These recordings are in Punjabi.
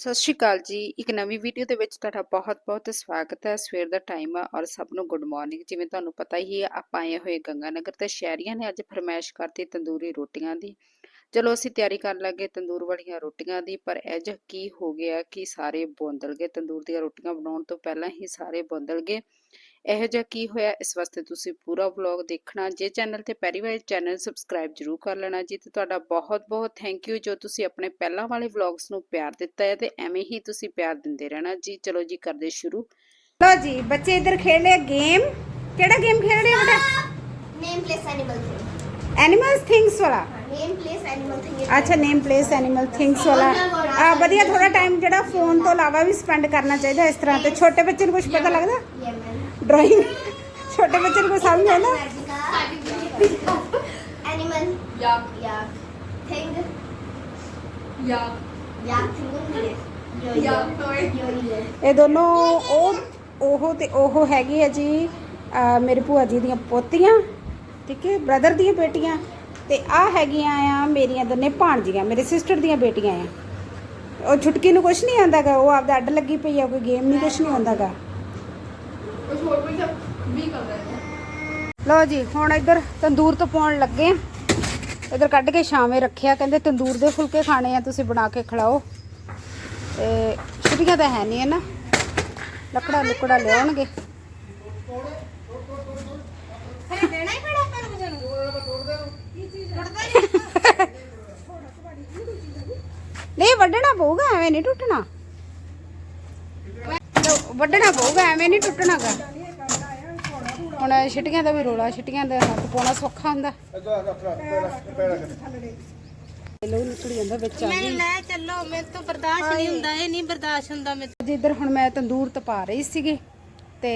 ਸਤਿ ਸ਼੍ਰੀ ਅਕਾਲ ਜੀ। ਇੱਕ ਨਵੀਂ ਵੀਡੀਓ ਦੇ ਵਿੱਚ ਤੁਹਾਡਾ ਬਹੁਤ-ਬਹੁਤ ਸਵਾਗਤ ਹੈ। ਸਵੇਰ ਦਾ ਟਾਈਮ ਆ ਔਰ ਸਭ ਨੂੰ ਗੁੱਡ ਮਾਰਨਿੰਗ ਜਿਵੇਂ ਤੁਹਾਨੂੰ ਪਤਾ ਹੀ ਹੈ, ਆਪਾਂ ਆਏ ਹੋਏ ਗੰਗਾਨਗਰ ਤੇ ਸ਼ਹਿਰੀਆਂ ਨੇ ਅੱਜ ਫਰਮਾਇਸ਼ ਕਰਤੀ ਤੰਦੂਰੀ ਰੋਟੀਆਂ ਦੀ। ਚਲੋ ਅਸੀਂ ਤਿਆਰੀ ਕਰਨ ਲੱਗੇ ਤੰਦੂਰ ਵਾਲੀਆਂ ਰੋਟੀਆਂ ਦੀ, ਪਰ ਇਹ ਜਿਹਾ ਕੀ ਹੋ ਗਿਆ ਕਿ ਸਾਰੇ ਬੋਂਦਲ ਗਏ। ਤੰਦੂਰ ਦੀਆਂ ਰੋਟੀਆਂ ਬਣਾਉਣ ਤੋਂ ਪਹਿਲਾਂ ਹੀ ਸਾਰੇ ਬੋਂਦਲ ਗਏ। ਇਹ ਜਿਹਾ ਕੀ ਹੋਇਆ ਇਸ ਵਾਸਤੇ ਤੁਸੀਂ ਪੂਰਾ ਵਲੌਗ ਦੇਖਣਾ ਜੇ ਚੈਨਲ ਤੇ ਪਹਿਲੀ ਵਾਰ ਚੈਨਲ ਸਬਸਕ੍ਰਾਈਬ ਜਰੂਰ ਕਰ ਲੈਣਾ ਜੀ ਤੇ ਤੁਹਾਡਾ ਬਹੁਤ ਬਹੁਤ ਥੈਂਕ ਯੂ ਜੋ ਤੁਸੀਂ ਆਪਣੇ ਪਹਿਲਾਂ ਵਾਲੇ ਵਲੌਗਸ ਨੂੰ ਪਿਆਰ ਦਿੱਤਾ ਹੈ ਤੇ ਐਵੇਂ ਹੀ ਤੁਸੀਂ ਪਿਆਰ ਦਿੰਦੇ ਰਹਿਣਾ ਜੀ। ਚਲੋ ਜੀ ਕਰਦੇ ਸ਼ੁਰੂ। ਲੋ ਜੀ ਬੱਚੇ ਇੱਧਰ ਖੇਡ ਰਹੇ ਗੇਮ ਕਿਹੜਾ ਗੇਮ ਖੇਡ ਰਹੇ ਬੇਟਾ? Name place animal thing animals things ਵਾਲਾ। ਨੇਮ ਪਲੇਸ ਐਨੀਮਲ ਥਿੰਗਸ ਅੱਛਾ ਨੇਮ ਪਲੇਸ ਐਨੀਮਲ ਥਿੰਗਸ ਵਾਲਾ। ਆ ਵਧੀਆ ਥੋੜਾ ਟਾਈਮ ਜਿਹੜਾ ਫੋਨ ਤੋਂ ਇਲਾਵਾ ਵੀ ਸਪੈਂਡ ਕਰਨਾ ਚਾਹੀਦਾ ਇਸ ਤਰ੍ਹਾਂ ਤੇ ਛੋਟੇ ਬੱਚੇ ਨੂੰ ਕੁਝ ਪਤਾ ਲੱਗਦਾ? ਡਰਾਇੰਗ। ਛੋਟੇ ਬੱਚੇ ਨੂੰ ਕੋਈ ਸਮਝ ਆਉਂਦਾ? Animal. Yak. Yak. Thing. Yak. Yak thing ਯੋ ਯਾਕ ਟੋਏ। ਯੋ ਇਹ ਦੋਨੋਂ ਉਹ ਉਹ ਤੇ ਉਹ ਹੈਗੇ ਆ ਜੀ ਮੇਰੇ ਭੂਆ ਜੀ ਦੀਆਂ ਪੋਤੀਆਂ ਠੀਕ ਹੈ? ਬ੍ਰਦਰ ਦੀਆਂ ਬੇਟੀਆਂ। ਤੇ ਆ ਹੈਗੀਆਂ ਆ ਮੇਰੀਆਂ ਦੋਨੇ ਭਾਣ ਜੀਆਂ ਮੇਰੇ ਸਿਸਟਰ ਦੀਆਂ ਬੇਟੀਆਂ ਆ। ਉਹ ਛੁਟਕੀ ਨੂੰ ਕੁਛ ਨਹੀਂ ਆਂਦਾਗਾ ਉਹ ਆਪਦਾ ਅੱਡ ਲੱਗੀ ਪਈ ਆ ਕੋਈ ਗੇਮ ਨਹੀਂ ਕੁਛ ਨਹੀਂ ਆਂਦਾਗਾ ਲਓ ਜੀ ਹੁਣ ਇੱਧਰ ਤੰਦੂਰ ਤੋਂ ਪਾਉਣ ਲੱਗੇ। ਇੱਧਰ ਕੱਢ ਕੇ ਛਾਵੇਂ ਰੱਖਿਆ। ਕਹਿੰਦੇ ਤੰਦੂਰ ਦੇ ਫੁਲਕੇ ਖਾਣੇ ਆ ਤੁਸੀਂ ਬਣਾ ਕੇ ਖਿਲਾਓ। ਤੇ ਛੁੱਟੀਆਂ ਤਾਂ ਹੈ ਨਹੀਂ ਹੈ ਨਾ। ਲੱਕੜਾ ਲੁਕੜਾ ਲਿਆਉਣਗੇ। ਫਿਰ ਨਹੀਂ ਵੱਢਣਾ ਪਊਗਾ ਐਵੇਂ ਨਹੀਂ ਟੁੱਟਣਾ। ਵੱਢਣਾ ਪਊਗਾ ਐਵੇਂ ਨਹੀਂ ਟੁੱਟਣਾਗਾ। ਹੁਣ ਛਿਟੀਆਂ ਦਾ ਵੀ ਰੋਲਾ ਛਿਟੀਆਂ ਦਾ ਹੱਥ ਪਾਉਣਾ ਸੌਖਾ ਹੁੰਦਾ। ਇਹ ਮੈਂ ਤੰਦੂਰ ਤਪਾ ਰਹੀ ਸੀਗੀ ਤੇ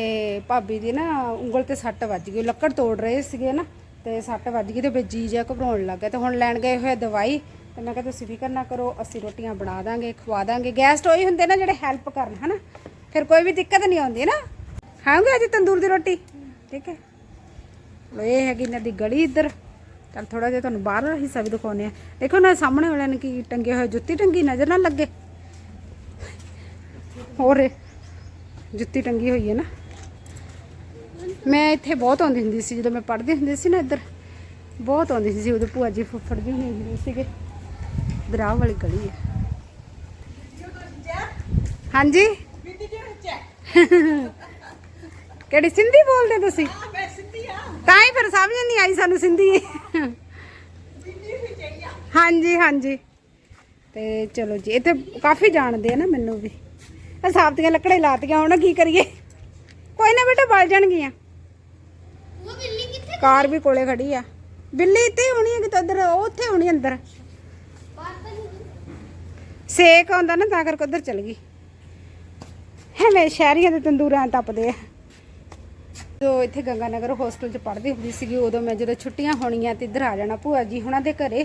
ਭਾਬੀ ਦੀ ਨਾ ਉਂਗਲ ਤੇ ਸੱਟ ਵੱਜ ਗਈ ਲੱਕੜ ਤੋੜ ਰਹੇ ਸੀਗੇ ਨਾ ਤੇ ਸੱਟ ਵੱਜ ਗਈ ਤੇ ਵਿੱਚ ਜੀ ਜਿਹਾ ਘਬਰਾਉਣ ਲੱਗ ਗਿਆ। ਤੇ ਹੁਣ ਲੈਣ ਗਏ ਹੋਏ ਦਵਾਈ ਤੇ ਮੈਂ ਕਿਹਾ ਤੁਸੀਂ ਫਿਕਰ ਨਾ ਕਰੋ ਅਸੀਂ ਰੋਟੀਆਂ ਬਣਾ ਦਾਂਗੇ ਖਵਾ ਦਾਂਗੇ। ਗੈਸਟ ਉਹੀ ਹੁੰਦੇ ਨਾ ਜਿਹੜੇ ਹੈਲਪ ਕਰਨ ਹਨਾ? ਫਿਰ ਕੋਈ ਵੀ ਦਿੱਕਤ ਨਹੀਂ ਆਉਂਦੀ ਨਾ। ਖਾਓਗੇ ਅੱਜ ਤੰਦੂਰ ਦੀ ਰੋਟੀ? ਠੀਕ ਹੈ। ਲੋ ਇਹ ਹੈਗੀ ਇਹਨਾਂ ਦੀ ਗਲੀ ਇੱਧਰ। ਚੱਲ ਥੋੜਾ ਜਿਹਾ ਤੁਹਾਨੂੰ ਬਾਹਰ ਹਿੱਸਾ ਵੀ ਦਿਖਾਉਂਦੇ ਆ ਦੇਖੋ ਨਾ, ਸਾਹਮਣੇ ਵਾਲਿਆਂ ਨੇ ਕੀ ਟੰਗੇ ਹੋਏ, ਜੁੱਤੀ ਟੰਗੀ ਨਜ਼ਰ ਨਾ ਲੱਗੇ। ਹੋਰ ਜੁੱਤੀ ਟੰਗੀ ਹੋਈ ਹੈ ਨਾ। ਮੈਂ ਇੱਥੇ ਬਹੁਤ ਆਉਂਦੀ ਹੁੰਦੀ ਸੀ, ਜਦੋਂ ਮੈਂ ਪੜ੍ਹਦੀ ਹੁੰਦੀ ਸੀ ਨਾ ਇੱਧਰ। ਬਹੁਤ ਆਉਂਦੀ ਸੀ, ਉਦੋਂ ਭੂਆ ਜੀ ਫੁੱਫੜ ਜੀ ਹੁੰਦੇ ਹੁੰਦੇ ਸੀਗੇ। ਦਰਾਹ ਵਾਲੀ ਗਲੀ ਹੈ। ਹਾਂਜੀ? ਕਿਹੜੀ ਸਿੰਧੀ ਬੋਲਦੇ ਤੁਸੀਂ? ਤਾਂ ਹੀ ਫਿਰ ਸਮਝ ਨਹੀਂ ਆਈ ਸਾਨੂੰ ਸਿੰਧੀ। ਹਾਂਜੀ ਹਾਂਜੀ। ਤੇ ਚਲੋ ਜੀ ਇੱਥੇ ਕਾਫੀ ਜਾਣਦੇ ਆ ਨਾ ਮੈਨੂੰ ਵੀ। ਆ ਸਾਫ਼ ਦੀਆਂ ਲੱਕੜੇ ਲਾਤੀਆਂ ਹੁਣ ਕੀ ਕਰੀਏ? ਕੋਈ ਨਾ ਬੇਟਾ ਬਲ ਜਾਣਗੀਆਂ। ਉਹ ਕਾਰ ਵੀ ਕੋਲੇ ਖੜੀ ਆ। ਬਿੱਲੀ ਇੱਥੇ ਹੋਣੀ ਹੈ ਕਿਤੇ ਉਧਰ ਉੱਥੇ ਹੋਣੀ ਅੰਦਰ। ਸੇਕ ਆਉਂਦਾ ਨਾ ਤਾਂ ਕਰਕੇ ਉਧਰ ਚਲ ਗਈ। ਐਵੇਂ ਸ਼ਹਿਰੀਆਂ ਦੇ ਤੰਦੂਰਾਂ ਤਪਦੇ ਆ। ਜਦੋਂ ਇੱਥੇ ਗੰਗਾ ਨਗਰ ਹੋਸਟਲ 'ਚ ਪੜ੍ਹਦੀ ਹੁੰਦੀ ਸੀਗੀ, ਉਦੋਂ ਮੈਂ ਜਦੋਂ ਛੁੱਟੀਆਂ ਹੋਣੀਆਂ ਤੇ ਇੱਧਰ ਆ ਜਾਣਾ ਭੂਆ ਜੀ ਹੁਣਾਂ ਦੇ ਘਰੇ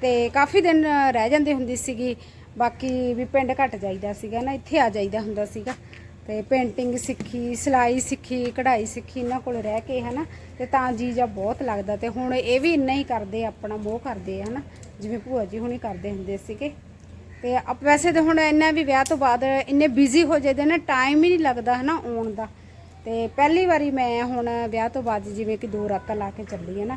ਤੇ ਕਾਫੀ ਦਿਨ ਰਹਿ ਜਾਂਦੀ ਹੁੰਦੀ ਸੀਗੀ। ਬਾਕੀ ਵੀ ਪਿੰਡ ਘਟ ਜਾਈਦਾ ਸੀਗਾ ਨਾ, ਇੱਥੇ ਆ ਜਾਈਦਾ ਹੁੰਦਾ ਸੀਗਾ। ਤੇ ਪੇਂਟਿੰਗ ਸਿੱਖੀ, ਸਿਲਾਈ ਸਿੱਖੀ, ਕਢਾਈ ਸਿੱਖੀ, ਇਹਨਾਂ ਕੋਲ ਰਹਿ ਕੇ ਹਨਾ, ਤੇ ਤਾਂ ਜੀ ਜਾਂ ਬਹੁਤ ਲੱਗਦਾ। ਤੇ ਹੁਣ ਇਹ ਵੀ ਇੰਨਾ ਹੀ ਕਰਦੇ ਆਪਣਾ ਮੋਹ ਕਰਦੇ ਆ ਹਨਾ, ਜਿਵੇਂ ਭੂਆ ਜੀ ਹੁਣੀ ਕਰਦੇ ਹੁੰਦੇ ਸੀਗੇ। ਤੇ ਆਪ ਵੈਸੇ ਤਾਂ ਹੁਣ ਇੰਨਾ ਵੀ ਵਿਆਹ ਤੋਂ ਬਾਅਦ ਇੰਨੇ ਬਿਜ਼ੀ ਹੋ ਜਾਂਦੇ ਨੇ ਟਾਈਮ ਹੀ ਨਹੀਂ ਲੱਗਦਾ ਹਨਾ ਆਉਣ ਦਾ। ਤੇ ਪਹਿਲੀ ਵਾਰੀ ਮੈਂ ਹੁਣ ਵਿਆਹ ਤੋਂ ਬਾਅਦ ਜਿਵੇਂ ਕਿ ਦੋ ਰਾਤਾਂ ਲਾ ਕੇ ਚੱਲੀ ਹੈ ਨਾ,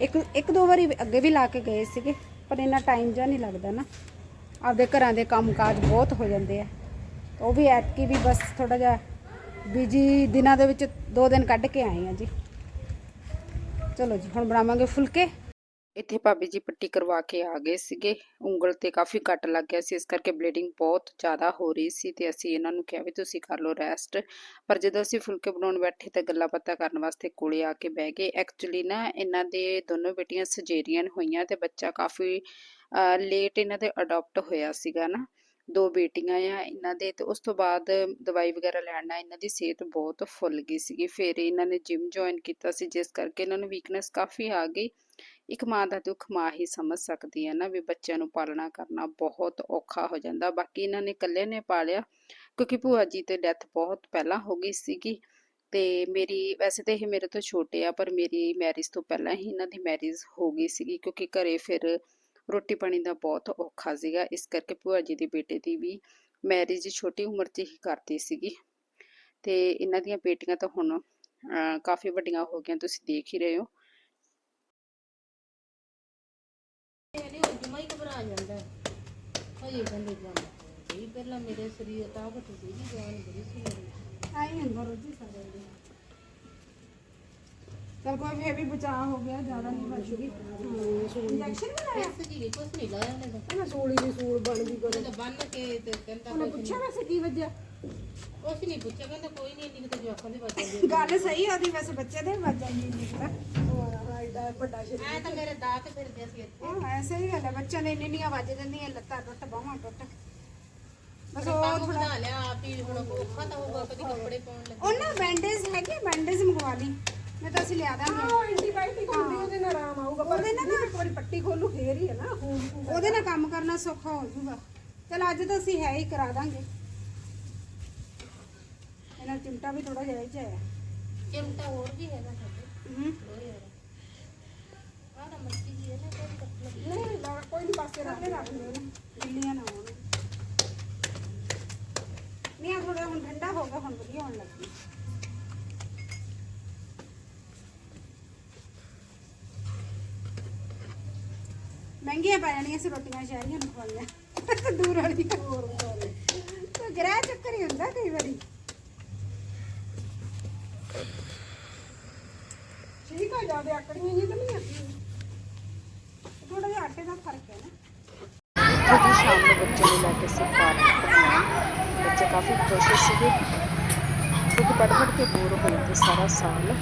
ਇੱਕ ਇੱਕ ਦੋ ਵਾਰੀ ਅੱਗੇ ਵੀ ਲਾ ਕੇ ਗਏ ਸੀਗੇ, ਪਰ ਇੰਨਾ ਟਾਈਮ ਜਾਂ ਨਹੀਂ ਲੱਗਦਾ ਨਾ। ਆਪਦੇ ਘਰਾਂ ਦੇ ਕੰਮਕਾਜ ਬਹੁਤ ਹੋ ਜਾਂਦੇ ਆ। ਉਹ ਵੀ ਐਤਕੀ ਵੀ ਬਸ ਥੋੜਾ ਜਿਹਾ ਬਿਜ਼ੀ ਦਿਨਾਂ ਦੇ ਵਿੱਚ ਦੋ ਦਿਨ ਕੱਢ ਕੇ ਆਏ ਆ ਜੀ। ਚਲੋ ਜੀ, ਹੁਣ ਬਣਾਵਾਂਗੇ ਫੁਲਕੇ। ਇੱਥੇ ਭਾਬੀ ਜੀ ਪੱਟੀ ਕਰਵਾ ਕੇ ਆ ਗਏ ਸੀਗੇ। ਉਂਗਲ ਤੇ ਕਾਫੀ ਕੱਟ ਲੱਗ ਗਿਆ ਸੀ। ਇਸ ਕਰਕੇ ਬਲੀਡਿੰਗ ਬਹੁਤ ਜ਼ਿਆਦਾ ਹੋ ਰਹੀ ਸੀ ਤੇ ਅਸੀਂ ਇਹਨਾਂ ਨੂੰ ਕਿਹਾ ਵੀ ਤੁਸੀਂ ਕਰ ਲਓ ਰੈਸਟ ਪਰ ਜਦੋਂ ਅਸੀਂ ਫੁਲਕੇ ਬਣਾਉਣ ਬੈਠੇ ਤਾਂ ਗੱਲਾਂ ਬਾਤਾਂ ਕਰਨ ਵਾਸਤੇ ਕੋਲੇ ਆ ਕੇ ਬਹਿ ਗਏ। ਐਕਚੁਅਲੀ ਨਾ ਇਹਨਾਂ ਦੇ ਦੋਨੋਂ ਬੇਟੀਆਂ ਸਜੇਰੀਅਨ ਹੋਈਆਂ ਤੇ ਬੱਚਾ ਕਾਫੀ ਲੇਟ ਇਹਨਾਂ ਦੇ ਅਡਾਪਟ ਹੋਇਆ ਸੀਗਾ ਨਾ। ਦੋ ਬੇਟੀਆਂ ਆ ਇਹਨਾਂ ਦੇ ਤੇ ਉਸ ਤੋਂ ਬਾਅਦ ਦਵਾਈ ਵਗੈਰਾ ਲੈਣ ਨਾਲ ਇਹਨਾਂ ਦੀ ਸਿਹਤ ਬਹੁਤ ਫੁੱਲ ਗਈ ਸੀਗੀ। ਫਿਰ ਇਹਨਾਂ ਨੇ ਜਿਮ ਜੁਆਇਨ ਕੀਤਾ ਸੀ। ਜਿਸ ਕਰਕੇ ਇਹਨਾਂ ਨੂੰ ਵੀਕਨੈਸ ਕਾਫੀ ਆ ਗਈ। ਇੱਕ ਮਾਂ ਦਾ ਦੁੱਖ ਮਾਂ ਹੀ ਸਮਝ ਸਕਦੀ ਹੈ ਨਾ ਵੀ ਬੱਚਿਆਂ ਨੂੰ ਪਾਲਣਾ ਕਰਨਾ ਬਹੁਤ ਔਖਾ ਹੋ ਜਾਂਦਾ। ਬਾਕੀ ਇਹਨਾਂ ਨੇ ਇਕੱਲੇ ਨੇ ਪਾਲਿਆ, ਕਿਉਂਕਿ ਭੂਆ ਜੀ ਤੇ ਡੈਥ ਬਹੁਤ ਪਹਿਲਾਂ ਹੋ ਗਈ ਸੀਗੀ। ਤੇ ਮੇਰੀ, ਵੈਸੇ ਤੇ ਇਹ ਮੇਰੇ ਤੋਂ ਛੋਟੇ ਆ, ਪਰ ਮੇਰੀ ਮੈਰਿਜ ਤੋਂ ਪਹਿਲਾਂ ਹੀ ਇਹਨਾਂ ਦੀ ਮੈਰਿਜ ਹੋ ਗਈ ਸੀਗੀ, ਕਿਉਂਕਿ ਘਰੇ ਫਿਰ ਰੋਟੀ ਪਾਣੀ ਦਾ ਬਹੁਤ ਔਖਾ ਸੀਗਾ। ਇਸ ਕਰਕੇ ਭੂਆ ਜੀ ਦੇ ਬੇਟੇ ਦੀ ਵੀ ਮੈਰਿਜ ਛੋਟੀ ਉਮਰ 'ਚ ਹੀ ਕਰਤੀ ਸੀਗੀ। ਤੇ ਇਹਨਾਂ ਦੀਆਂ ਬੇਟੀਆਂ ਤਾਂ ਹੁਣ ਕਾਫੀ ਵੱਡੀਆਂ ਹੋ ਗਈਆਂ, ਤੁਸੀਂ ਦੇਖ ਹੀ ਰਹੇ ਹੋ। ਜਮਾ ਹੀ ਘਬਰਾ ਜਾਂਦਾ ਹਜੇ ਬੰਦੇ ਜਾਂਦਾ ਇਹ ਪਹਿਲਾਂ ਮੇਰੇ ਸਰੀਰ ਤਾਕਤ ਸੀਗੀ ਜਾਨ ਬੜੀ ਸੀ ਮੇਰੀ। ਆਈ ਅੰਦਰ ਰੋਜੀ ਸਾਰੇ ਚਲ ਕੋਈ ਫੇਰ ਵੀ ਬਚਾਅ ਹੋ ਗਿਆ ਜ਼ਿਆਦਾ ਨਹੀਂ ਬਚੂਗੀ ਇੰਜੈਕਸ਼ਨ ਬਣਾਇਆ ਇਸ ਜੀ ਕੁਛ ਨਹੀਂ ਲਾਇਆ ਉਹਨੇ ਤਾਂ। ਮੈਂ ਸੂਲੀ ਦੀ ਸੂਲ ਬਣ ਗਈ ਉਹਨੇ ਤਾਂ ਬੰਨ ਕੇ ਤੇ ਕਹਿੰਦਾ ਉਹਨੇ ਪੁੱਛਿਆ ਵੈਸੇ ਕੀ ਵਜ੍ਹਾ ਕੁਛ ਨਹੀਂ ਪੁੱਛਿਆ ਕਹਿੰਦਾ ਕੋਈ ਨਹੀਂ ਇੰਨੀ ਕੁ ਤਾਂ ਜਵਾਕਾਂ ਦੇ ਦੇ ਗੱਲ ਸਹੀ ਉਹਦੀ ਵੈਸੇ ਬੱਚੇ ਦੇ ਵਜ੍ਹਾ ਨਹੀਂ ਨਿਕਦਾ ਐਡਾ ਵੱਡਾ ਸ਼ਰੀਰ ਐ ਤਾਂ ਮੇਰੇ ਦਾਤ ਫਿਰਦੇ ਸੀ ਇੱਥੇ। ਉਹ ਐਸੇ ਹੀ ਗੱਲ ਹੈ ਬੱਚਿਆਂ ਦੇ ਇੰਨੀ ਇੰਨੀਆਂ ਵੱਜ ਜਾਂਦੀਆਂ ਲੱਤਾਂ ਟੁੱਟ ਬਾਹਾਂ ਟੁੱਟ। ਬਸ ਉਹ ਕੰਮ ਬਣਾ ਲਿਆ ਆਪ ਹੀ ਹੁਣ ਔਖਾ ਤਾਂ ਹੋਊਗਾ ਕਦੀ ਕੱਪੜੇ ਪਾਉਣ ਲੱਗੇ। ਉਹਨਾਂ ਬੈਂਡੇਜ ਹੈਗੇ ਬੈਂਡੇਜ ਮੰਗਵਾ ਲਈ। ਮੈਂ ਤਾਂ ਅਸੀਂ ਲਿਆ ਦਾਂਗੇ। ਉਹ ਐਂਟੀਬਾਇਓਟਿਕ ਹੁੰਦੀ ਉਹਦੇ ਨਾਲ ਆਰਾਮ ਆਊਗਾ ਪਰ ਉਹਦੇ ਨਾਲ ਨਾ ਇੱਕ ਵਾਰੀ ਪੱਟੀ ਖੋਲੂ ਫੇਰ ਹੀ ਹੈ ਨਾ ਉਹਦੇ ਨਾਲ ਕੰਮ ਕਰਨਾ ਸੌਖਾ ਹੋ ਜਾਊਗਾ। ਚਲ ਅੱਜ ਤਾਂ ਅਸੀਂ ਹੈ ਹੀ ਕਰਾ ਦਾਂਗੇ। ਇਹਨਾਂ ਚਿਮਟਾ ਵੀ ਥੋੜਾ ਜਿਹਾ ਚ ਹੈ। ਚਿਮਟਾ ਹੋਰ ਵੀ ਹੈਗਾ ਸਾਡੇ। ਹੂੰ। ਲੋਹੇ ਵਾਲਾ ਆਹ ਨਾ ਮੱਛੀ ਜੀ ਹੈ ਨਾ ਕੋਈ ਕੱਟ ਲੱਗੀ ਨਹੀਂ ਲਾ ਕੋਈ ਨਹੀਂ ਪਾਸੇ ਰੱਖ ਲੈ ਰੱਖ ਲਓ ਗਿੱਲੀਆਂ ਨਾ ਹੋਣ ਨਹੀਂ ਥੋੜਾ ਹੁਣ ਠੰਡਾ ਹੋ ਗਿਆ ਹੁਣ ਵਧੀਆ ਹੋਣ ਲੱਗੀ ਮਹਿੰਗੀਆਂ ਪੈ ਜਾਣੀਆਂ ਸੀ, ਰੋਟੀਆਂ ਸ਼ਹਿਰੀਆਂ ਨੂੰ ਖਵਾਈਆਂ। ਦੂਰ ਵਾਲੀ ਹੋਰ ਤਾਂ ਗ੍ਰਹਿ ਚੱਕਰ ਹੀ ਹੁੰਦਾ ਕਈ ਵਾਰੀ। ਠੀਕ ਆ ਜਾਦੇ ਆਕੜੀਆਂ ਜੀ ਤਾਂ ਨਹੀਂ ਆਕੜੀਆਂ ਥੋੜਾ ਜਿਹਾ ਆਟੇ ਦਾ ਫ਼ਰਕ ਹੈ ਨਾ। ਇੱਥੇ ਸ਼ਾਮ ਨੂੰ ਬੱਚੇ ਨੂੰ ਲੈ ਕੇ ਅਸੀਂ ਪਾਰਕ ਘੁੰਮੇ ਬੱਚੇ ਕਾਫੀ ਖੁਸ਼ ਸੀਗੇ। ਕਿਉਂਕਿ ਪੜ੍ਹ ਪੜ੍ਹ ਕੇ ਬੋਰ ਹੋਏ ਤੇ ਸਾਰਾ ਸਾਲ।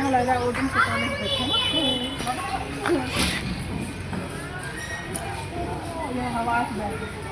ਐਂ ਲੱਗਾ ਉਹ ਦਿਨ ਪਤਾ ਨਹੀਂ ਬੈਠੇ ਨਾ ਇਹ ਹਵਾ ਚ ਬੈਠ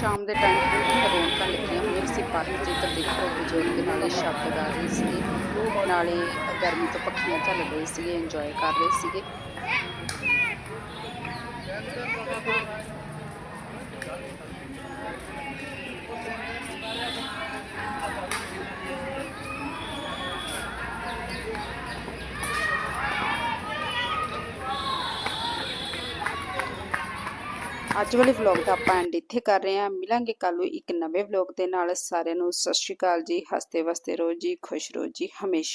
ਸ਼ਾਮ ਦੇ ਟਾਈਮ ਤੇ ਰੌਣਕਾਂ ਲੱਗੀਆਂ ਹੋਈਆਂ ਇੱਧਰ ਦੇਖੋ ਬਜ਼ੁਰਗ ਨਾਲੇ ਸ਼ਬਦ ਗਾ ਰਹੇ ਸੀਗੇ, ਨਾਲੇ ਗਰਮੀ ਤੋਂ ਪੱਖੀਆਂ ਝੱਲ ਰਹੇ ਸੀਗੇ ਇੰਜੋਏ ਕਰ ਰਹੇ ਸੀਗੇ। ਅੱਜ ਵਾਲੇ ਵਲੌਗ ਦਾ ਆਪਾਂ ਐਂਡ ਇੱਥੇ ਕਰ ਰਹੇ ਹਾਂ। ਮਿਲਾਂਗੇ ਕੱਲ ਨੂੰ ਇੱਕ ਨਵੇਂ ਵਲੌਗ ਦੇ ਨਾਲ। ਸਾਰਿਆਂ ਨੂੰ ਸਤਿ ਸ਼੍ਰੀ ਅਕਾਲ ਜੀ। ਹੱਸਦੇ ਵਸਦੇ ਰਹੋ ਜੀ। ਖੁਸ਼ ਰਹੋ ਜੀ। ਹਮੇਸ਼ਾ।